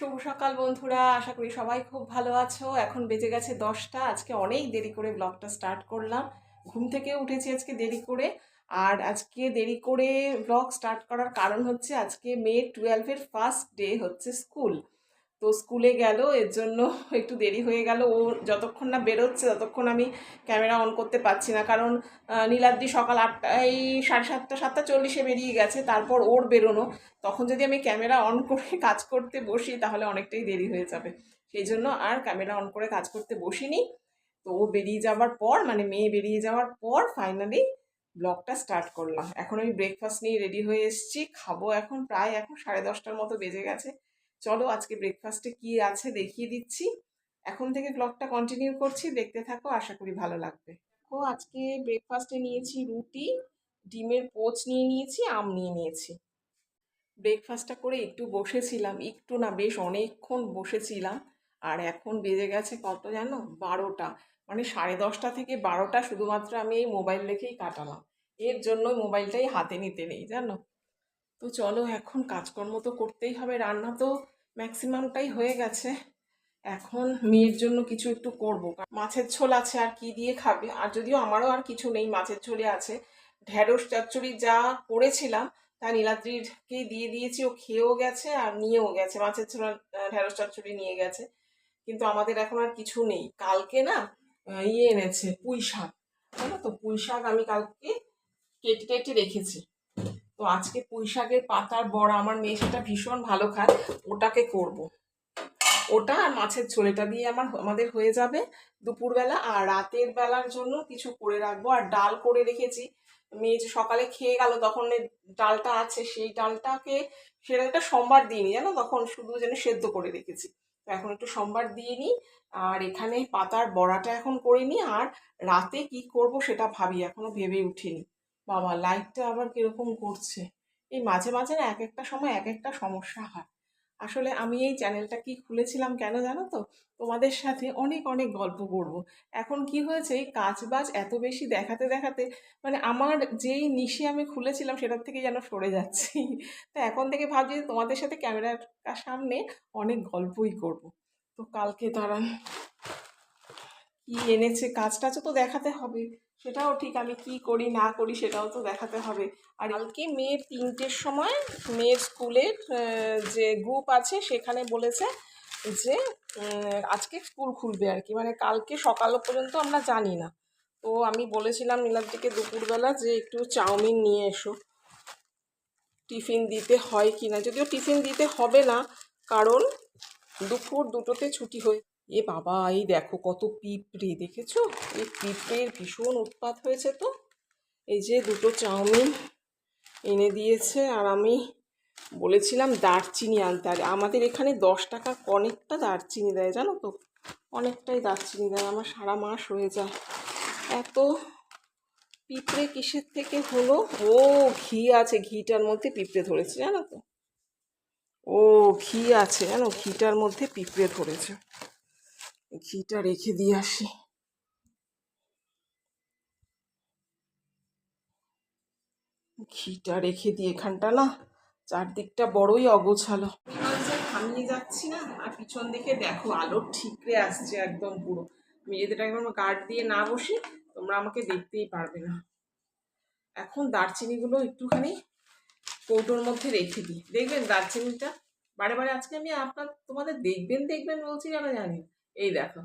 শুভ সকাল বন্ধুরা, আশা করি সবাই খুব ভালো আছো। এখন বেজে গেছে দশটা, আজকে অনেক দেরি করে ব্লগটা স্টার্ট করলাম। ঘুম থেকে উঠেছি আজকে দেরি করে। আর আজকে দেরি করে ব্লগ স্টার্ট করার কারণ হচ্ছে আজকে মে টুয়েলভের ফার্স্ট ডে হচ্ছে স্কুল তো স্কুলে গেল, এর জন্য একটু দেরি হয়ে গেল। ও যতক্ষণ না বেরোচ্ছে, ততক্ষণ আমি ক্যামেরা অন করতে পারছি না। কারণ নীলাদ্রি সকাল আটটায়, সাড়ে সাতটা সাতটা চল্লিশে বেরিয়ে গেছে, তারপর ওর বেরোনো। তখন যদি আমি ক্যামেরা অন করে কাজ করতে বসি, তাহলে অনেকটাই দেরি হয়ে যাবে। সেই জন্য আর ক্যামেরা অন করে কাজ করতে বসিনি। তো ও বেরিয়ে যাওয়ার পর মানে মেয়ে বেরিয়ে যাওয়ার পর ফাইনালি ব্লগটা স্টার্ট করলাম। এখন আমি ব্রেকফাস্ট নিয়ে রেডি হয়ে এসেছি। খাব এখন, প্রায় এখন সাড়ে দশটার মতো বেজে গেছে। চলো আজকে ব্রেকফাস্টে কি আছে দেখিয়ে দিচ্ছি। এখন থেকে ব্লগটা কন্টিনিউ করছি, দেখতে থাকো, আশা করি ভালো লাগবে। ও আজকে ব্রেকফাস্টে নিয়েছি রুটি, ডিমের পোচ নিয়ে নিয়েছি, আম নিয়ে নিয়েছি। ব্রেকফাস্টটা করে একটু বসেছিলাম, একটু না, বেশ অনেকক্ষণ বসেছিলাম। আর এখন বেজে গেছে কত জানো? বারোটা। মানে সাড়ে দশটা থেকে বারোটা শুধুমাত্র আমি এই মোবাইল রেখেই কাটালাম। এর জন্য মোবাইলটাই হাতে নিতে নেই, জানো? তো চলো, এখন কাজকর্ম তো করতেই হবে রান্না তো। ম্যাক্সিমামটাই হয়ে গেছে। এখন মেয়ের জন্য কিছু একটু করব। মাছের ঝোল আছে আর কি দিয়ে খাবে? আর যদিও আমারও আর কিছু নেই মাছের ঝোলে আছে। ঢ্যাঁড়স চচ্চড়ি যা করেছিলাম তা নীলাদ্রিকে দিয়ে দিয়েছি। ও খেয়েও গেছে আর নিয়েও গেছে। মাছের আহ, ঢ্যাঁড়স চচ্চড়ি নিয়ে গেছে। কিন্তু আমাদের এখন আর কিছু নেই। কালকে না ইয়ে এনেছে পুঁই শাক তো পুঁই শাক আমি কালকে কেটে কেটে রেখেছি। তো আজকে পুঁই শাকের পাতার বড়া, আমার মেয়ে সেটা ভীষণ ভালো খায়, ওটাকে করব। ওটা আর মাছের ঝোল এটা দিয়ে আমার, আমাদের হয়ে যাবে দুপুরবেলা। আর রাতের বেলার জন্য কিছু করে রাখব। আর ডাল করে রেখেছি। মেয়ে যে সকালে খেয়ে গেল, তখন ডালটা আছে, সেই ডালটাকে সে ডালটা সোমবার দিইনি, জানো? তখন শুধু যেন সেদ্ধ করে রেখেছি। তো এখন একটু সোমবার দিয়ে নিই। আর এখানে পাতার বড়াটা এখন করে নিই। আর রাতে কি করব সেটা ভাবি, এখনও ভেবে উঠিনি। বাবা লাইটটা আবার কীরকম করছে? এই মাঝে মাঝে না এক একটা সময় এক একটা সমস্যা হয়। আসলে আমি এই চ্যানেলটা কি খুলেছিলাম কেন জানো তো? তোমাদের সাথে অনেক অনেক গল্প করব। এখন কি হয়েছে? এই কাজ বাজ এত বেশি দেখাতে দেখাতে মানে আমার যেই নিশে আমি খুলেছিলাম সেটার থেকে যেন সরে যাচ্ছি। তো এখন থেকে ভাবছি তোমাদের সাথে ক্যামেরার সামনে অনেক গল্পই করব। তো কালকে দাঁড়ান। কি এনেছে? কাজ টাজও তো দেখাতে হবে। সেটাও ঠিক আমি কি করি, না করি সেটাও তো দেখাতে হবে। আর কালকে মেয়ের তিনটের সময় মেয়ের স্কুলের যে গ্রুপ আছে সেখানে বলেছে যে আজকে স্কুল খুলবে আর কি। মানে কালকে সকাল পর্যন্ত আমরা জানি না। তো আমি বলেছিলাম নীলাদ্রিকে দুপুরবেলা যে একটু চাউমিন নিয়ে এসো। টিফিন দিতে হয় কি না? যদিও টিফিন দিতে হবে না, কারণ দুপুর দুটোতে ছুটি হয়ে এ বাবা, এই দেখো কত পিঁপড়ে, দেখেছ? এই পিঁপড়ের ভীষণ উৎপাত হয়েছে তো। এই যে দুটো চাউমিন এনে দিয়েছে আর আমি বলেছিলাম দারচিনি আনতে। আর আমাদের এখানে দশ টাকা অনেকটা দারচিনি দেয়, জানো তো? অনেকটাই দারচিনি দেয়। আমার সারা মাস হয়ে যায়। এত পিঁপড়ে কিসের থেকে হলো? ও, ঘি আছে, ঘিটার মধ্যে পিঁপড়ে ধরেছে, জানো তো? ও, ঘি আছে, জানো? ঘিটার মধ্যে পিঁপড়ে ধরেছে। ঘিটা রেখে দিয়ে আসি। ঘিটা রেখে দিয়ে এখানটা না চারদিকটা বড়ই অগোছালো। থামিয়ে যাচ্ছি না, আর পিছন দিকে দেখো আলোর ঠিকরে আসছে একদম পুরো। আমি যদি এটা একদম গার্ড দিয়ে না বসি, তোমরা আমাকে দেখতেই পারবে না। এখন দারচিনিগুলো একটুখানি কৌটোর মধ্যে রেখে দিই। দেখবেন দারচিনিটা? বারে বারে আজকে আমি আপনার, তোমাদের দেখবেন দেখবেন বলছি কেন জানি। এই দেখো।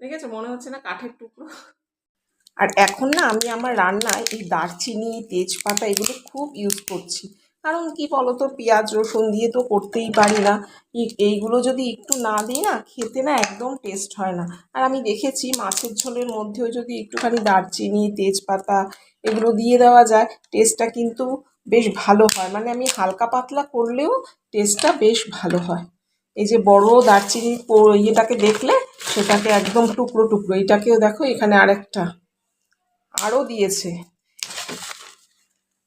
দেখেছ? মনে হচ্ছে না কাঠের টুকরো। আর এখন না আমি আমার রান্নায় এই দারচিনি, তেজপাতা এগুলো খুব ইউজ করছি। কারণ কি বলতো, পেঁয়াজ, রসুন দিয়ে তো করতেই পারি না। এইগুলো যদি একটু না দিই না, খেতে না একদম টেস্ট হয় না। আর আমি দেখেছি মাছের ঝোলের মধ্যেও যদি একটুখানি দারচিনি, তেজপাতা এগুলো দিয়ে দেওয়া যায় টেস্টটা কিন্তু বেশ ভালো হয়। মানে আমি হালকা পাতলা করলেও টেস্টটা বেশ ভালো হয়। এই যে বড় দারচিনি ইয়েটাকে দেখলে সেটাকে একদম টুকরো টুকরো। এটাকেও দেখো, এখানে আরেকটা। আরও দিয়েছে।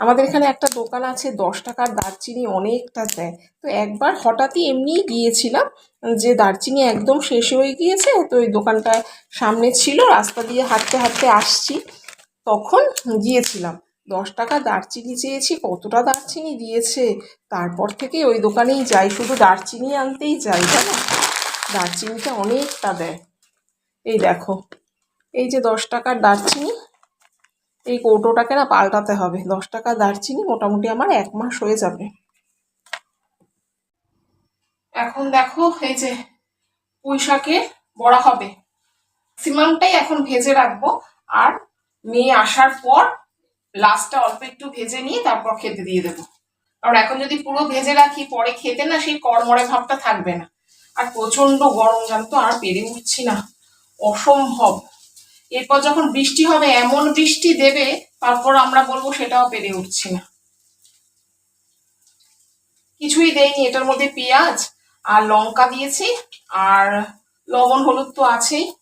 আমাদের এখানে একটা দোকান আছে, দশ টাকার দারচিনি অনেকটা দেয়। তো একবার হঠাৎই এমনিই গিয়েছিলাম যে দারচিনি একদম শেষ হয়ে গিয়েছে, তো ওই দোকানটা সামনে ছিল, রাস্তা দিয়ে হাঁটতে হাঁটতে আসছি। তখন গিয়েছিলাম। দশ টাকা দারচিনি চেয়েছি, কতটা দারচিনি দিয়েছে? তারপর থেকে ওই দোকানেই যাই, শুধু দারচিনি আনতেই যাই, জানো? দারচিনিটা অনেকটা দেয়। এই দেখো, এই যে দশ টাকার দারচিনি, এই কৌটোটাকে না পাল্টাতে হবে। দশ টাকা দারচিনি মোটামুটি আমার এক মাস হয়ে যাবে। এখন দেখো, এই যে পুঁই শাকের বড়া হবে। ম্যাক্সিমামটাই এখন ভেজে রাখব। আর মেয়ে আসার পর লাস্টটা অল্প একটু ভেজে নিয়ে তারপর খেতে দিয়ে দেবো। কারণ এখন যদি পুরো ভেজে রাখি, পরে খেতে না সেই কড়মড়ে ভাবটা থাকবে না। আর প্রচণ্ড গরম, জানো তো, আর পেরে উঠছি না। অসম্ভব। এরপর যখন বৃষ্টি হবে, এমন বৃষ্টি দেবে, তারপর আমরা বলব সেটাও পেরে উঠছি না। কিছুই দেয়নি এটার মধ্যে পেঁয়াজ আর লঙ্কা দিয়েছি, আর লবণ হলুদ তো আছেই,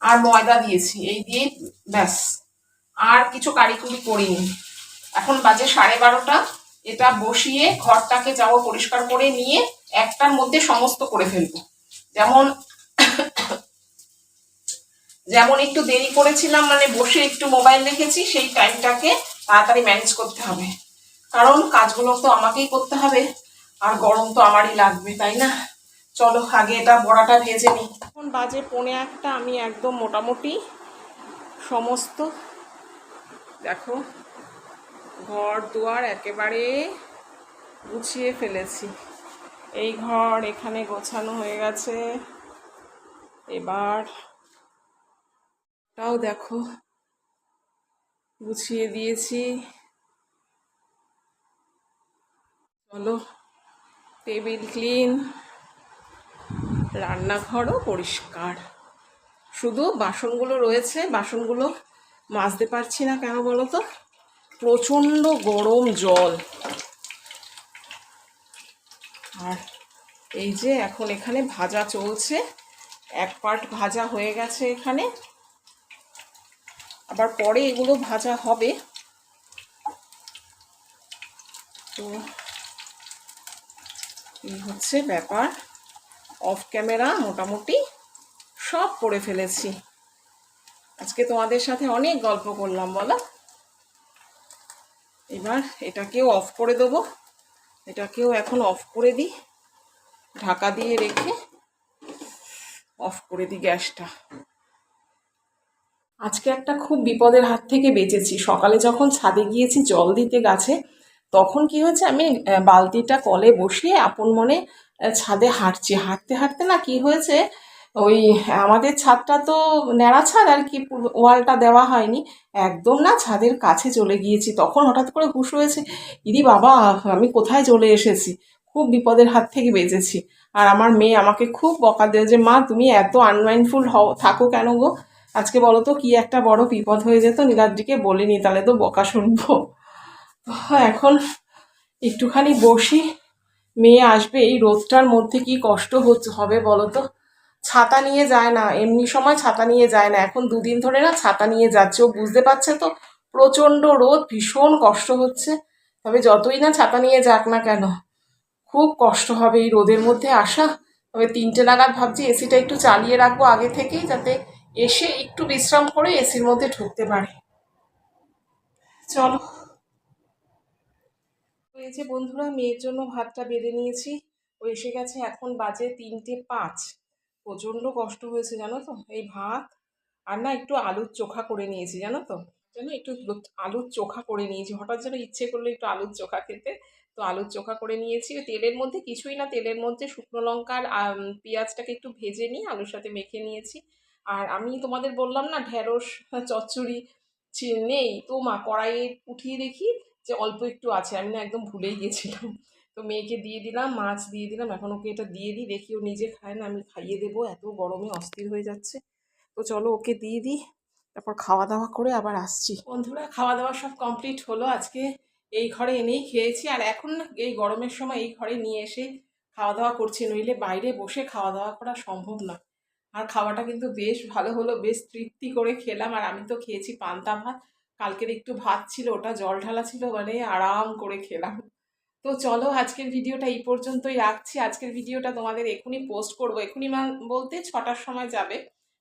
আর ময়দা দিয়েছি। এই দিয়ে ব্যাস। আর কিছু কারিকুরি করিনি। এখন বাজে সাড়ে বারোটা। এটা বসিয়ে ঘরটাকে যাব পরিষ্কার করে নিয়ে একটার মধ্যে সমস্ত করে ফেলব। যেমন যেমন একটু দেরি করেছিলাম মানে বসে একটু মোবাইল রেখেছি, সেই টাইমটাকে তাড়াতাড়ি ম্যানেজ করতে হবে। কারণ কাজগুলো তো আমাকেই করতে হবে, আর গরম তো আমারই লাগবে, তাই না? চলো, আগে এটা বড়াটা ভেজে নিই। এখন বাজে পৌনে একটা আমি একদম মোটামুটি সমস্ত দেখো, ঘর দুয়ার একেবারে গুছিয়ে ফেলেছি। এই ঘর এখানে গোছানো হয়ে গেছে। এবার তাও দেখো, গুছিয়ে দিয়েছি। চলো, টেবিল ক্লিন, রান্নাঘরও পরিষ্কার। শুধু বাসনগুলো রয়েছে, বাসনগুলো মাজতে পারছি না কেন বলো তো প্রচণ্ড গরম জল। আর এই যে এখন এখানে ভাজা চলছে, এক পার্ট ভাজা হয়ে গেছে এখানে। আবার পরে এগুলো ভাজা হবে। তো এই হচ্ছে ব্যাপার। অফ ক্যামেরা মোটামুটি সব করে ফেলেছি। আজকে তোমাদের সাথে অনেক গল্প করলাম, বলো? এবার এটাকেও অফ করে দেবো। এটাকেও এখন অফ করে দিই। ঢাকা দিয়ে রেখে অফ করে দিই গ্যাসটা। আজকে একটা খুব বিপদের হাত থেকে বেঁচেছি। সকালে যখন ছাদে গিয়েছি জল দিতে গাছে, তখন কি হয়েছে, আমি বালতিটা কলে বসিয়ে আপন মনে ছাদে হাঁটছি। হাঁটতে হাঁটতে না কি হয়েছে ওই আমাদের ছাদটা তো ন্যাড়া ছাদ, আর কি ওয়ালটা দেওয়া হয়নি। একদম না, ছাদের কাছে চলে গিয়েছি। তখন হঠাৎ করে হুশ হয়েছে, ইরি বাবা, আমি কোথায় চলে এসেছি? খুব বিপদের হাত থেকে বেঁচেছি। আর আমার মেয়ে আমাকে খুব বকা দেয় যে, মা, তুমি এত আনমাইন্ডফুল হও, থাকো কেন গো? আজকে বলো তো কি একটা বড় বিপদ হয়ে যেত, নীলাদ্রিকে বলিনি, তাহলে তো বকা শুনব। এখন একটুখানি বসি, মেয়ে আসবে, এই রোদটার মধ্যে কি কষ্ট হচ্ছে হবে বলো তো ছাতা নিয়ে যায় না, এমনি সময় ছাতা নিয়ে যায় না। এখন দুদিন ধরে না ছাতা নিয়ে যাচ্ছে, ও বুঝতে পারছে তো। প্রচণ্ড রোদ, ভীষণ কষ্ট হচ্ছে। তবে যতই না ছাতা নিয়ে যাক না কেন, খুব কষ্ট হবে এই রোদের মধ্যে আসা। তবে তিনটে নাগাদ ভাবছি এসিটা একটু চালিয়ে রাখব আগে থেকেই, যাতে এসে একটু বিশ্রাম করে এসির মধ্যে ঢুকতে পারে। চলো। এই যে বন্ধুরা, মেয়ের জন্য ভাতটা বেড়ে নিয়েছি। ও এসে গেছে এখন বাজে তিনটে পাঁচ। প্রচণ্ড কষ্ট হয়েছে জানো তো? এই ভাত আর না একটু আলুর চোখা করে নিয়েছি জানো তো? যেন একটু আলুর চোখা করে নিয়েছি। হঠাৎ যেন ইচ্ছে করল একটু আলুর চোখা খেতে। তো আলুর চোখা করে নিয়েছি। তেলের মধ্যে কিছুই না তেলের মধ্যে শুকনো লঙ্কার আম, পেঁয়াজটাকে একটু ভেজে নিয়ে আলুর সাথে মেখে নিয়েছি। আর আমি তোমাদের বললাম না ঢ্যাঁড়স চচ্চড়ি নেই। তো মা কড়াইয়ে উঠিয়ে দেখি যে অল্প একটু আছে। আমি না একদম ভুলেই গেছিলাম। তো মেয়েকে দিয়ে দিলাম, মাছ দিয়ে দিলাম, এখন ওকে এটা দিয়ে দিই, দেখি ও নিজে খায় না, আমি খাইয়ে দেবো, এত গরমে অস্থির হয়ে যাচ্ছে। তো চলো ওকে দিয়ে দিই, তারপর খাওয়া দাওয়া করে আবার আসছি। বন্ধুরা খাওয়া দাওয়া সব কমপ্লিট হলো, আজকে এই ঘরে এনেই খেয়েছি, আর এখন এই গরমের সময় এই ঘরে নিয়ে এসে খাওয়া দাওয়া করছি, নইলে বাইরে বসে খাওয়া দাওয়া করা সম্ভব না। আর খাওয়াটা কিন্তু বেশ ভালো হলো, বেশ তৃপ্তি করে খেলাম, আর আমি তো খেয়েছি পান্তা ভাত, কালকের একটু ভাত ছিল, ওটা জল ঢালা ছিল মানে আরাম করে খেলাম। তো চলো আজকের ভিডিওটা এই পর্যন্তই রাখছি। আজকের ভিডিওটা তোমাদের এখনই পোস্ট করব। এখনই বলতে ছটার সময় যাবে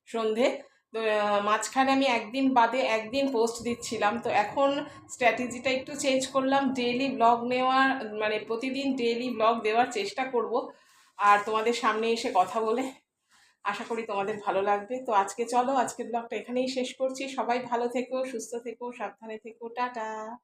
সন্ধে। তো মাঝখানে আমি একদিন বাদে একদিন পোস্ট দিচ্ছিলাম। তো এখন স্ট্র্যাটেজিটা একটু চেঞ্জ করলাম। ডেইলি ব্লগ নেওয়ার মানে প্রতিদিন ডেইলি ব্লগ দেওয়ার চেষ্টা করব। আর তোমাদের সামনে এসে কথা বলে আশা করি তোমাদের ভালো লাগবে। তো আজকে চলো আজকে ব্লগটা এখানেই শেষ করছি। সবাই ভালো থেকো, সুস্থ থেকো, সাবধানে থেকো। টাটা।